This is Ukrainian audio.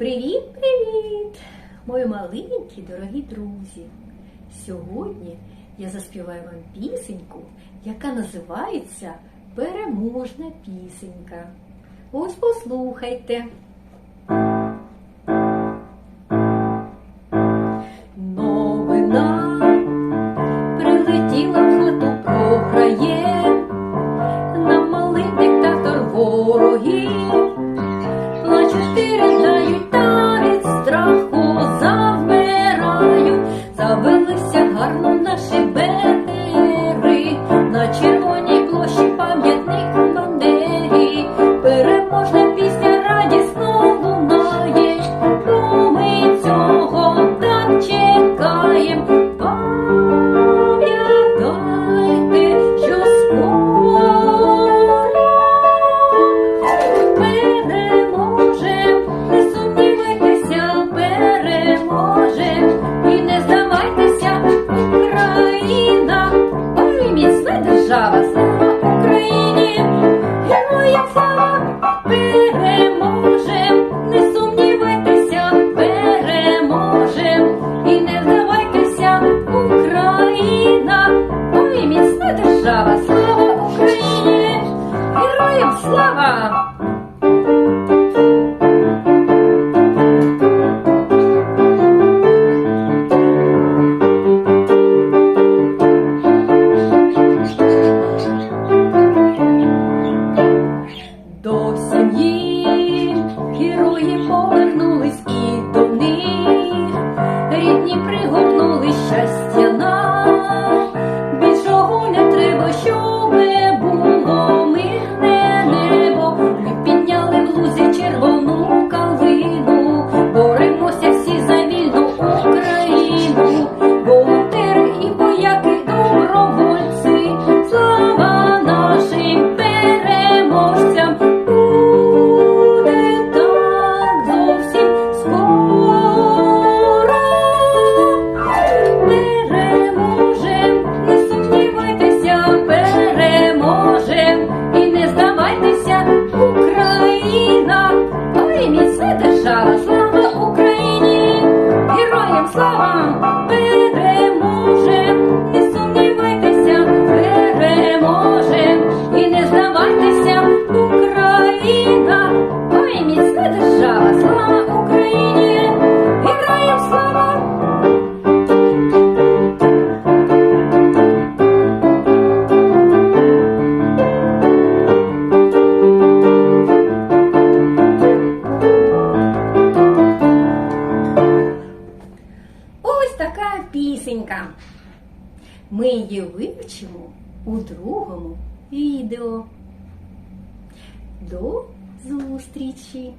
Привіт-привіт! Мої маленькі дорогі друзі! Сьогодні я заспіваю вам пісеньку, яка називається Переможна пісенька. Ось послухайте. love you. держава, слава Україні, героям слава переможем, не сумнівайтеся, переможем. І не вдавайтеся, Україна, ой, міцна держава, слава Україні, героям слава. Yes. flower. пісенька. Ми її вивчимо у другому відео. До зустрічі!